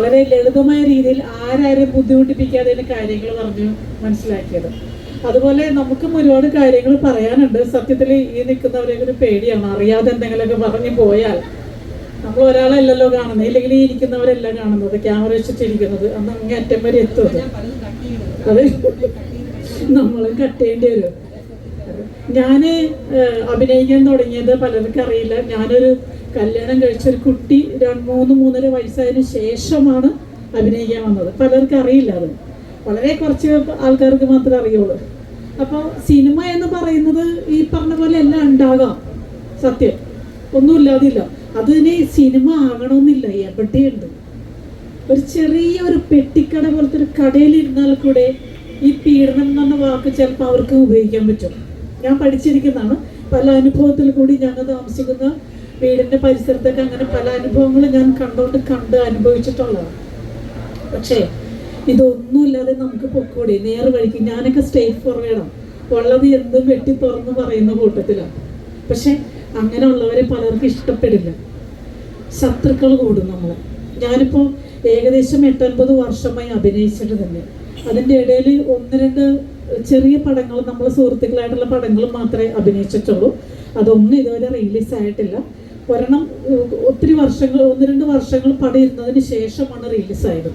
വളരെ ലളിതമായ രീതിയിൽ ആരാരും ബുദ്ധിമുട്ടിപ്പിക്കാതെ കാര്യങ്ങൾ പറഞ്ഞു മനസ്സിലാക്കിയത്. അതുപോലെ നമുക്കും ഒരുപാട് കാര്യങ്ങൾ പറയാനുണ്ട്. സത്യത്തിൽ ഈ നിൽക്കുന്നവരെയൊക്കെ പേടിയാണ്. അറിയാതെ എന്തെങ്കിലുമൊക്കെ പറഞ്ഞു പോയാൽ നമ്മൾ ഒരാളല്ലല്ലോ കാണുന്നത്. ഇല്ലെങ്കിൽ ഈ ഇരിക്കുന്നവരല്ല കാണുന്നത്. ക്യാമറ വെച്ചിട്ടിരിക്കുന്നത്. അന്ന് അങ്ങ് അറ്റം വരെ എത്തുന്നത് അത്. നമ്മൾ കട്ട് ചെയ്യേണ്ടി വരും. ഞാൻ അഭിനയിക്കാൻ തുടങ്ങിയത് പലർക്കും അറിയില്ല. ഞാനൊരു കല്യാണം കഴിച്ചൊരു കുട്ടി രണ്ട് മൂന്ന് മൂന്നര വയസ്സായതിനു ശേഷമാണ് അഭിനയിക്കാൻ വന്നത്. പലർക്കും അറിയില്ല അത്. വളരെ കുറച്ച് ആൾക്കാർക്ക് മാത്രമേ അറിയുള്ളൂ. അപ്പോൾ സിനിമ എന്ന് പറയുന്നത് ഈ പറഞ്ഞ പോലെ എല്ലാം ഉണ്ടാകാം. സത്യം. ഒന്നുമില്ലാതില്ല അതിന് സിനിമ ആകണമെന്നില്ല. എവിടെയുണ്ട്? ഒരു ചെറിയ ഒരു പെട്ടിക്കട പോലത്തെ ഒരു കടയിൽ ഇരുന്നാൽ കൂടെ ഈ പീഡനം എന്ന് പറഞ്ഞ വാക്ക് ചിലപ്പോൾ അവർക്ക് ഉപയോഗിക്കാൻ പറ്റും. ഞാൻ പഠിച്ചിരിക്കുന്നതാണ്. പല അനുഭവത്തിൽ കൂടി ഞങ്ങൾ താമസിക്കുന്ന വീടിന്റെ പരിസരത്തൊക്കെ അങ്ങനെ പല അനുഭവങ്ങളും ഞാൻ കണ്ടോണ്ട് കണ്ട് അനുഭവിച്ചിട്ടുള്ളതാണ്. പക്ഷേ ഇതൊന്നുമില്ലാതെ നമുക്ക് പൊക്കോടി നേർ വഴിക്ക് ഞാനൊക്കെ സ്റ്റേറ്റ് ഫോർവേഡാണ് ഉള്ളത് എന്തും വെട്ടി തുറന്ന് പറയുന്ന കൂട്ടത്തിലാണ്. പക്ഷെ അങ്ങനെയുള്ളവരെ പലർക്കും ഇഷ്ടപ്പെടില്ല. ശത്രുക്കൾ കൂടും നമ്മൾ ഞാനിപ്പോൾ ഏകദേശം എട്ടൊൻപത് വർഷമായി അഭിനയിച്ചിട്ട് തന്നെ. അതിന്റെ ഇടയിൽ ഒന്ന് രണ്ട് ചെറിയ പടങ്ങൾ നമ്മൾ സുഹൃത്തുക്കളായിട്ടുള്ള പടങ്ങൾ മാത്രമേ അഭിനയിച്ചിട്ടുള്ളൂ. അതൊന്നും ഇതുവരെ റിലീസ് ആയിട്ടില്ല. ഒരെണ്ണം ഒത്തിരി വർഷങ്ങൾ ഒന്ന് രണ്ട് വർഷങ്ങൾ പടയിരുന്നതിന് ശേഷമാണ് റിലീസായത്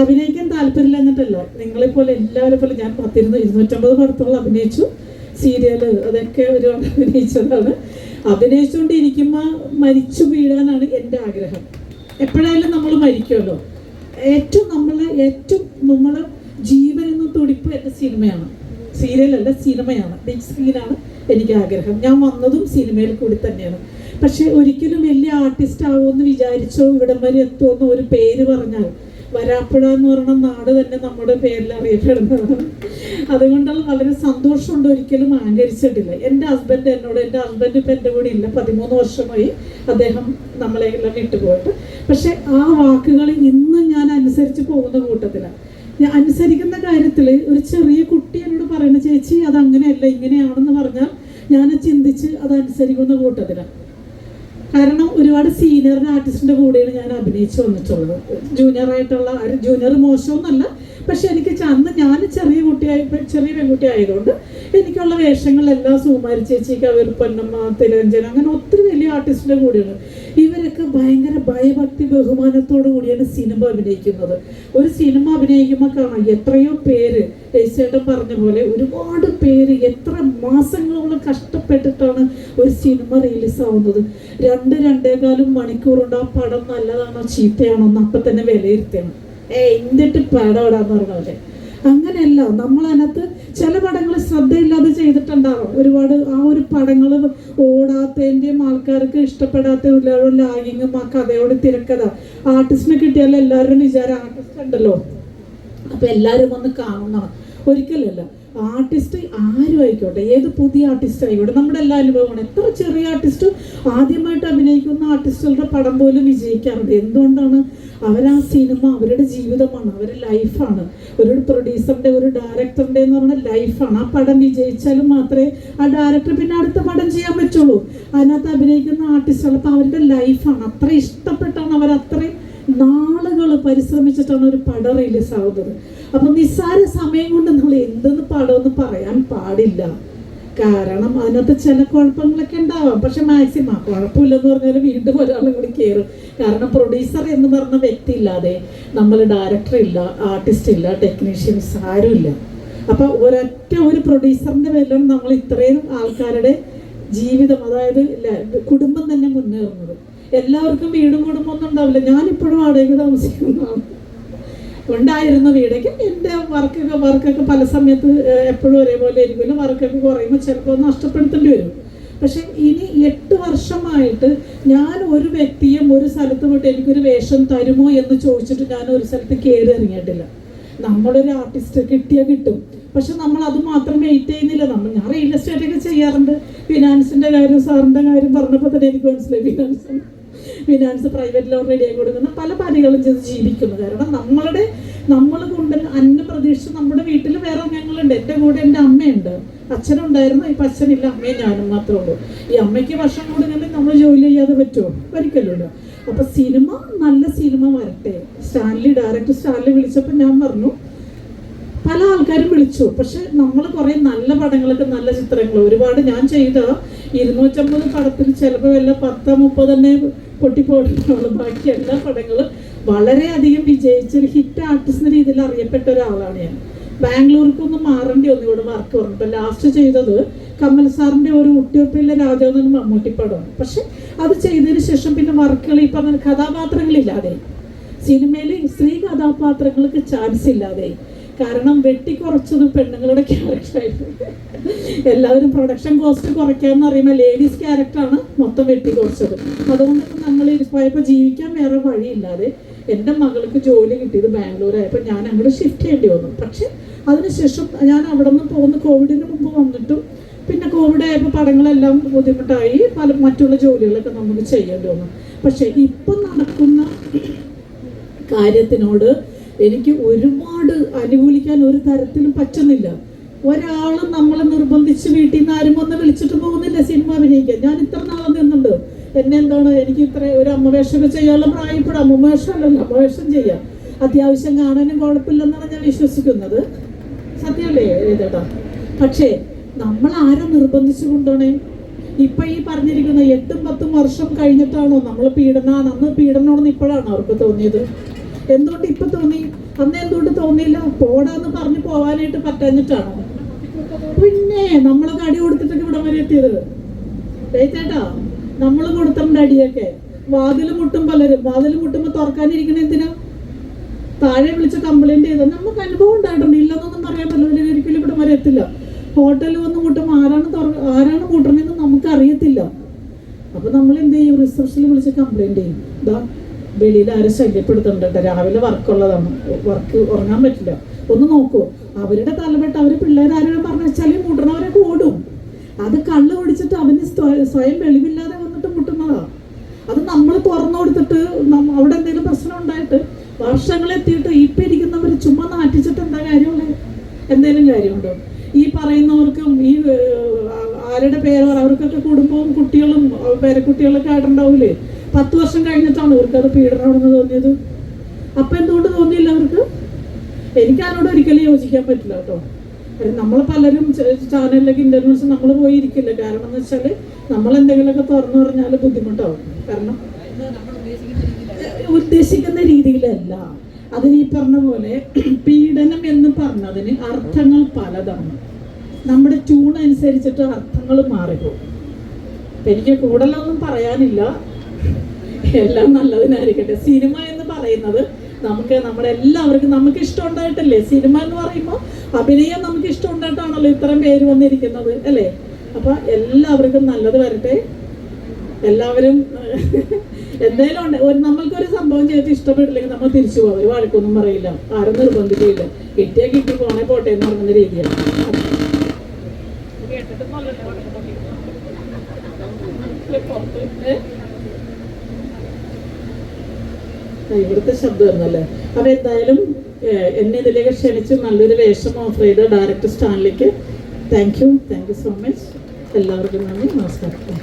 അഭിനയിക്കാൻ താല്പര്യമില്ല എന്നിട്ടല്ല. നിങ്ങളെപ്പോലെ എല്ലാവരെ പോലെ ഞാൻ പത്തിരുന്ന് ഇരുന്നൂറ്റമ്പത് പടത്തോളം അഭിനയിച്ചു. സീരിയൽ അതൊക്കെ ഒരു അഭിനയിച്ചതാണ്. അഭിനയിച്ചുകൊണ്ടിരിക്കുമ്പോൾ മരിച്ചു വീഴാനാണ് എന്റെ ആഗ്രഹം. എപ്പോഴായാലും നമ്മൾ മരിക്കുമല്ലോ. ഏറ്റവും നമ്മളെ ഏറ്റവും നമ്മൾ ജീവൻ എന്ന തുടിപ്പ് എന്റെ സിനിമയാണ്. സീരിയലല്ല സിനിമയാണ്. ബിഗ് സ്ക്രീനാണ് എനിക്ക് ആഗ്രഹം. ഞാൻ വന്നതും സിനിമയിൽ കൂടി തന്നെയാണ്. പക്ഷെ ഒരിക്കലും വലിയ ആർട്ടിസ്റ്റ് ആവുമെന്ന് വിചാരിച്ചോ ഇവിടം വരെ എത്തുമെന്ന് ഒരു പേര് പറഞ്ഞാൽ. വരാപ്പുഴ എന്ന് പറയുന്ന നാട് തന്നെ നമ്മുടെ പേരിൽ അറിയപ്പെടുന്നതാണ് അതുകൊണ്ടുള്ള വളരെ സന്തോഷമുണ്ട് ഒരിക്കലും ആഗ്രഹിച്ചിട്ടില്ല എന്റെ ഹസ്ബൻഡ് എന്നോട് എന്റെ ഹസ്ബൻഡ് ഇപ്പം എന്റെ കൂടെ ഇല്ല. പതിമൂന്ന് വർഷമായി അദ്ദേഹം നമ്മളെ എല്ലാം വിട്ടുപോയിട്ട്. പക്ഷെ ആ വാക്കുകൾ ഇന്ന് ഞാൻ അനുസരിച്ച് പോകുന്ന കൂട്ടത്തിലാണ്. ഞാൻ അനുസരിക്കുന്ന കാര്യത്തിൽ ഒരു ചെറിയ കുട്ടി എന്നോട് പറയുന്ന ചേച്ചി അത് അങ്ങനെയല്ല ഇങ്ങനെയാണെന്ന് പറഞ്ഞാൽ ഞാൻ ചിന്തിച്ച് അത് അനുസരിക്കുന്ന കൂട്ടത്തിലാണ്. കാരണം ഒരുപാട് സീനിയർ ആർട്ടിസ്റ്റിന്റെ കൂടെയാണ് ഞാൻ അഭിനയിച്ചു വന്നിട്ടുള്ളത്. ജൂനിയർ ആയിട്ടുള്ള ജൂനിയർ മോശമൊന്നുമല്ല. പക്ഷെ എനിക്ക് അന്ന് ഞാൻ ചെറിയ കുട്ടിയായി ചെറിയ പെൺകുട്ടി ആയതുകൊണ്ട് എനിക്കുള്ള വേഷങ്ങളെല്ലാം സുമാരി ചേച്ചി കവിർ പൊന്നമ്മ തിരഞ്ജന അങ്ങനെ ഒത്തിരി വലിയ ആർട്ടിസ്റ്റിന്റെ കൂടെയാണ്. ഇവരൊക്കെ ഭയങ്കര ഭയഭക്തി ബഹുമാനത്തോടു കൂടിയാണ് സിനിമ അഭിനയിക്കുന്നത്. ഒരു സിനിമ അഭിനയിക്കുമ്പോൾ കാണാം എത്രയോ പേര് രജിച്ചേട്ടൻ പറഞ്ഞ പോലെ ഒരുപാട് പേര് എത്ര മാസങ്ങളോളം കഷ്ടപ്പെട്ടിട്ടാണ് ഒരു സിനിമ റിലീസ് ആവുന്നത്. രണ്ട് രണ്ടേകാലും മണിക്കൂറുണ്ട്. ആ പടം നല്ലതാണോ ചീത്തയാണോ എന്ന് അപ്പം തന്നെ വിലയിരുത്തണം. ഏ എന്തിട്ട് പടം ഇടാന്ന് പറഞ്ഞ പോലെ അങ്ങനെയല്ല നമ്മൾ അതിനകത്ത് ചില പടങ്ങൾ ശ്രദ്ധയില്ലാതെ ചെയ്തിട്ടുണ്ടാവും. ഒരുപാട് ആ ഒരു പടങ്ങൾ ഓടാത്തതിന്റെയും ആൾക്കാർക്ക് ഇഷ്ടപ്പെടാത്ത ലാഗിങ്ങും ആ കഥയോട് തിരക്കഥ. ആർട്ടിസ്റ്റിനെ കിട്ടിയാൽ എല്ലാവരും വിചാരം ആർട്ടിസ്റ്റ് ഉണ്ടല്ലോ. അപ്പൊ എല്ലാവരും വന്ന് കാണണം. ഒരിക്കലല്ല. ആർട്ടിസ്റ്റ് ആരും ആയിക്കോട്ടെ ഏത് പുതിയ ആർട്ടിസ്റ്റ് ആയിക്കോട്ടെ? നമ്മുടെ എല്ലാ അനുഭവമാണ് എത്ര ചെറിയ ആർട്ടിസ്റ്റും ആദ്യമായിട്ട് അഭിനയിക്കുന്ന ആർട്ടിസ്റ്റുകളുടെ പടം പോലും വിജയിക്കാറുണ്ട്. എന്തുകൊണ്ടാണ് അവരാ സിനിമ അവരുടെ ജീവിതമാണ് അവരുടെ ലൈഫാണ് ഒരു പ്രൊഡ്യൂസറിന്റെ ഒരു ഡയറക്ടറിന്റെ എന്ന് പറഞ്ഞ ലൈഫാണ് ആ പടം വിജയിച്ചാലും മാത്രമേ ആ ഡയറക്ടർ പിന്നെ അടുത്ത പടം ചെയ്യാൻ പറ്റുള്ളൂ. അതിനകത്ത് അഭിനയിക്കുന്ന ആർട്ടിസ്റ്റുകൾ അപ്പോൾ അവരുടെ ലൈഫാണ് അത്ര ഇഷ്ടപ്പെട്ടാണ് അവർ അത്രയും നാളുകൾ പരിശ്രമിച്ചിട്ടാണ് ഒരു പടം റിലീസ് ആവുന്നത്. അപ്പൊ നിസ്സാര സമയം കൊണ്ട് നമ്മൾ എന്തെന്ന് പടമെന്ന് പറയാൻ പാടില്ല. കാരണം അതിനകത്ത് ചില കുഴപ്പങ്ങളൊക്കെ ഉണ്ടാവാം. പക്ഷെ മാക്സിമം കുഴപ്പമില്ലെന്ന് പറഞ്ഞാൽ വീണ്ടും ഒരാൾ കൂടി കയറും കാരണം പ്രൊഡ്യൂസർ എന്ന് പറഞ്ഞ വ്യക്തി ഇല്ലാതെ നമ്മൾ ഡയറക്ടർ ഇല്ല ആർട്ടിസ്റ്റ് ഇല്ല ടെക്നീഷ്യൻസ് ആരും ഇല്ല. അപ്പൊ ഒരൊറ്റ ഒരു പ്രൊഡ്യൂസറിന്റെ പേരിലാണ് നമ്മൾ ഇത്രയും ആൾക്കാരുടെ ജീവിതം അതായത് കുടുംബം തന്നെ മുന്നേറുന്നത്. എല്ലാവർക്കും വീടും കുടുംബം ഒന്നും ഉണ്ടാവില്ല. ഞാനിപ്പോഴും വാടകയ്ക്ക് താമസിക്കുന്നതാണ്. ഉണ്ടായിരുന്ന വീടൊക്കെ എന്റെ വർക്കൊക്കെ വർക്കൊക്കെ പല സമയത്ത് എപ്പോഴും ഒരേപോലെ ഇരിക്കുമല്ലോ. വർക്കൊക്കെ കുറയുമ്പോൾ ചിലപ്പോൾ നഷ്ടപ്പെടുത്തേണ്ടി വരും. പക്ഷെ ഇനി എട്ട് വർഷമായിട്ട് ഞാൻ ഒരു വ്യക്തിയും ഒരു സ്ഥലത്ത് പോയിട്ട് എനിക്കൊരു വേഷം തരുമോ എന്ന് ചോദിച്ചിട്ട് ഞാൻ ഒരു സ്ഥലത്ത് കയറി ഇറങ്ങിയിട്ടില്ല. നമ്മളൊരു ആർട്ടിസ്റ്റ് കിട്ടിയാൽ കിട്ടും. പക്ഷെ നമ്മൾ അത് മാത്രം വെയിറ്റ് ചെയ്യുന്നില്ല. നമ്മൾ ഞാൻ റിയൽ എസ്റ്റേറ്റ് ഒക്കെ ചെയ്യാറുണ്ട്. ഫിനാൻസിന്റെ കാര്യം സാറിന്റെ കാര്യം പറഞ്ഞപ്പോൾ തന്നെ എനിക്ക് മനസ്സിലായി. ഫിനാൻസ് ഫിനാൻസ് പ്രൈവറ്റ് ലോൺ റെഡിയായി കൊടുക്കുന്ന പല പാതകളും ചെയ്ത് ജീവിക്കുന്നു. കാരണം നമ്മളുടെ നമ്മൾ കൊണ്ട് അന്ന പ്രതീക്ഷിച്ച് നമ്മുടെ വീട്ടിൽ വേറെ അംഗങ്ങളുണ്ട്. എന്റെ കൂടെ എന്റെ അമ്മയുണ്ട്. അച്ഛനുണ്ടായിരുന്നു ഇപ്പം അച്ഛനില്ല. അമ്മയും ഞാനും മാത്രമേ ഉള്ളൂ. ഈ അമ്മയ്ക്ക് വർഷം കൊടുക്കണമെങ്കിൽ നമ്മൾ ജോലി ചെയ്യാതെ പറ്റുമോ? ഒരിക്കലുമല്ലോ അപ്പം സിനിമ നല്ല സിനിമ വരട്ടെ. സ്റ്റാൻലി ഡയറക്ടർ സ്റ്റാൻലി വിളിച്ചപ്പോൾ ഞാൻ പറഞ്ഞു പല ആൾക്കാരും വിളിച്ചു. പക്ഷെ നമ്മൾ കുറെ നല്ല പടങ്ങളൊക്കെ നല്ല ചിത്രങ്ങൾ. ഒരുപാട് ഞാൻ ചെയ്ത ഇരുന്നൂറ്റമ്പത് പടത്തിൽ ചിലപ്പോൾ വല്ല പത്ത് മുപ്പത് തന്നെ പൊട്ടിപ്പോയിട്ടുള്ളൂ ബാക്കി എല്ലാ പടങ്ങളും വളരെയധികം വിജയിച്ചൊരു ഹിറ്റ് ആർട്ടിസ്റ്റ് രീതിയിൽ അറിയപ്പെട്ട ഒരാളാണ് ഞാൻ. ബാംഗ്ലൂർക്കൊന്നും മാറേണ്ടി ഒന്നും ഇവിടെ വർക്ക് ഇപ്പം ലാസ്റ്റ് ചെയ്തത് കമൽ സാറിന്റെ ഒരു ഉട്ടിയൊപ്പിലെ രാജാവ് മമ്മൂട്ടി പടമാണ്. പക്ഷെ അത് ചെയ്തതിന് ശേഷം പിന്നെ വർക്കുകൾ ഈ പറഞ്ഞ കഥാപാത്രങ്ങളില്ലാതെ. സിനിമയിൽ സ്ത്രീ കഥാപാത്രങ്ങൾക്ക് ചാൻസ് ഇല്ലാതെ. കാരണം വെട്ടിക്കുറച്ചത് പെണ്ണുങ്ങളുടെ ക്യാരക്ടറായിട്ട് എല്ലാവരും പ്രൊഡക്ഷൻ കോസ്റ്റ് കുറയ്ക്കാന്ന് പറയുമ്പോൾ ലേഡീസ് ക്യാരക്ടറാണ് മൊത്തം വെട്ടിക്കുറച്ചത് അതുകൊണ്ട് നമ്മൾ പോയപ്പോൾ ജീവിക്കാൻ വേറെ വഴിയില്ലാതെ എന്റെ മകൾക്ക് ജോലി കിട്ടിയത് ബാംഗ്ലൂരായപ്പോൾ ഞാൻ അങ്ങോട്ട് ഷിഫ്റ്റ് ചെയ്യേണ്ടി വന്നു. പക്ഷെ അതിനുശേഷം ഞാൻ അവിടെ നിന്ന് പോകുന്ന കോവിഡിന് മുമ്പ് വന്നിട്ടും പിന്നെ കോവിഡ് ആയപ്പോൾ പടങ്ങളെല്ലാം ബുദ്ധിമുട്ടായി. പല മറ്റുള്ള ജോലികളൊക്കെ നമുക്ക് ചെയ്യേണ്ടി വന്നു. പക്ഷെ ഇപ്പം നടക്കുന്ന കാര്യത്തിനോട് എനിക്ക് ഒരുപാട് അനുകൂലിക്കാൻ ഒരു തരത്തിലും പറ്റുന്നില്ല. ഒരാളും നമ്മളെ നിർബന്ധിച്ച് വീട്ടിൽ നിന്ന് ആരും വന്ന് വിളിച്ചിട്ട് പോകുന്നില്ല സിനിമ അഭിനയിക്കാൻ. ഞാൻ ഇത്ര നാളെ നിന്നുണ്ട് എന്നെ എന്താണ് എനിക്ക് ഇത്ര ഒരു അമ്മ വേഷമൊക്കെ ചെയ്യാനുള്ള പ്രായപ്പെടും. അമ്മ അമ്മവേഷം അമ്മ വേഷം ചെയ്യാം. അത്യാവശ്യം കാണാനും കുഴപ്പമില്ലെന്നാണ് ഞാൻ വിശ്വസിക്കുന്നത്. സത്യമല്ലേ ചേട്ടാ പക്ഷേ നമ്മൾ ആരെ നിർബന്ധിച്ചു കൊണ്ടോണേ ഇപ്പൊ ഈ പറഞ്ഞിരിക്കുന്ന എട്ടും പത്തും വർഷം കഴിഞ്ഞിട്ടാണോ നമ്മൾ പീഡനാണ് അന്ന് പീഡനമാണെന്ന് ഇപ്പോഴാണോ അവർക്ക് തോന്നിയത്? എന്തുകൊണ്ട് ഇപ്പൊ തോന്നി? അന്ന് എന്തുകൊണ്ട് തോന്നിയില്ല? പോടാന്ന് പറഞ്ഞു പോവാനായിട്ട് പറ്റാഞ്ഞിട്ടാണോ? പിന്നെ നമ്മളൊക്കെ അടി കൊടുത്തിട്ടൊക്കെ ഇവിടെ വരെ എത്തിയത്. ചേട്ടാ നമ്മൾ കൊടുത്തിട്ടുണ്ട് അടിയൊക്കെ വാതിൽ മുട്ടും പലരും. വാതിൽ മുട്ടുമ്പോ തുറക്കാനിരിക്കണ എന്തിനാ? താഴെ വിളിച്ച് കംപ്ലൈന്റ് ചെയ്ത. നമുക്ക് അനുഭവം ഉണ്ടായിട്ടുണ്ട്. ഇല്ലെന്നൊന്നും പറയാൻ പറ്റില്ല. ഒരിക്കലും ഇവിടെ വരെ എത്തില്ല. ഹോട്ടലിൽ വന്ന് മുട്ടുമ്പോൾ ആരാണ് ആരാണ് കൂട്ടണമെന്ന് നമുക്ക് അറിയത്തില്ല അപ്പൊ നമ്മൾ എന്ത് ചെയ്യും? റിസപ്ഷനിൽ വിളിച്ച് കംപ്ലൈന്റ് ചെയ്യും. വെളിയിൽ ആരും ശല്യപ്പെടുത്തുന്നുണ്ട് രാവിലെ വർക്കുള്ളതാണ്. വർക്ക് ഉറങ്ങാൻ പറ്റില്ല. ഒന്ന് നോക്കൂ. അവരുടെ തലപെട്ട് അവർ പിള്ളേർ ആരോടും പറഞ്ഞു വെച്ചാൽ മുട്ടണവരൊക്കെ ഓടും അത് കള്ള് കുടിച്ചിട്ട് അവന് സ്വയം വെളിവില്ലാതെ വന്നിട്ട് മുട്ടുന്നതാ. അത് നമ്മൾ തുറന്നു കൊടുത്തിട്ട് അവിടെ എന്തെങ്കിലും പ്രശ്നം ഉണ്ടായിട്ട് വർഷങ്ങളെത്തിയിട്ട് ഇപ്പൊ ഇരിക്കുന്നവർ ചുമ്മാ നാറ്റിച്ചിട്ട് എന്താ കാര്യമുള്ളത് എന്തെങ്കിലും കാര്യമുണ്ടോ? ഈ പറയുന്നവർക്കും ഈ ആരുടെ പേര് അവർക്കൊക്കെ കുടുംബവും കുട്ടികളും പേരക്കുട്ടികളൊക്കെ ആയിട്ടുണ്ടാവൂലേ? പത്ത് വർഷം കഴിഞ്ഞിട്ടാണ് ഇവർക്ക് അത് പീഡനമാണെന്ന് തോന്നിയത്. അപ്പൊ എന്തുകൊണ്ട് തോന്നിയില്ല അവർക്ക്? എനിക്ക് അതിനോട് ഒരിക്കലും യോജിക്കാൻ പറ്റില്ല കേട്ടോ. നമ്മൾ പലരും ചാനലിലേക്ക് ഇന്റർവ്യൂസ് നമ്മൾ പോയിരിക്കില്ല? കാരണം എന്ന് വെച്ചാൽ നമ്മൾ എന്തെങ്കിലുമൊക്കെ തുറന്നു പറഞ്ഞാൽ ബുദ്ധിമുട്ടാവും. കാരണം ഉദ്ദേശിക്കുന്ന രീതിയിലല്ല. അതിന് ഈ പറഞ്ഞ പോലെ പീഡനം എന്ന് പറഞ്ഞതിന് അർത്ഥങ്ങൾ പലതാണ്. നമ്മുടെ ട്യൂൺ അനുസരിച്ചിട്ട് അർത്ഥങ്ങൾ മാറിപ്പോകും. അപ്പൊ എനിക്ക് കൂടുതലൊന്നും പറയാനില്ല. എല്ലാം നല്ലതിനായിരിക്കട്ടെ. സിനിമ എന്ന് പറയുന്നത് നമുക്ക് നമ്മുടെ എല്ലാവർക്കും നമുക്ക് ഇഷ്ടം ഉണ്ടായിട്ടല്ലേ സിനിമ എന്ന് പറയുമ്പോൾ അഭിനയം നമുക്ക് ഇഷ്ടം ഉണ്ടായിട്ടാണല്ലോ ഇത്രയും പേര് വന്നിരിക്കുന്നത് അല്ലേ? അപ്പൊ എല്ലാവർക്കും നല്ലത് വരട്ടെ. എല്ലാവരും എന്തേലും ഉണ്ട്. ഒരു നമ്മൾക്കൊരു സംഭവം ചെയ്തിട്ട് ഇഷ്ടപ്പെട്ടില്ലെങ്കിൽ നമ്മൾ തിരിച്ചു പോകും. ഒരു വഴക്കൊന്നും പറയില്ല. ആരും നിർബന്ധിക്കില്ല കിട്ടിയാ കിട്ടി പോണേ പോട്ടെ എന്ന് പറയുന്ന രീതിയാണ്. ഏ? ആ, ശബ്ദം ശബ്ദമായിരുന്നല്ലേ? അപ്പൊ എന്തായാലും എന്നെ ഇതിലേക്ക് ക്ഷണിച്ച് നല്ലൊരു വേഷം ഓഫർ ചെയ്ത director സ്റ്റാനിലേക്ക് thank you thank you so much എല്ലാവർക്കും നന്ദി നമസ്കാരം.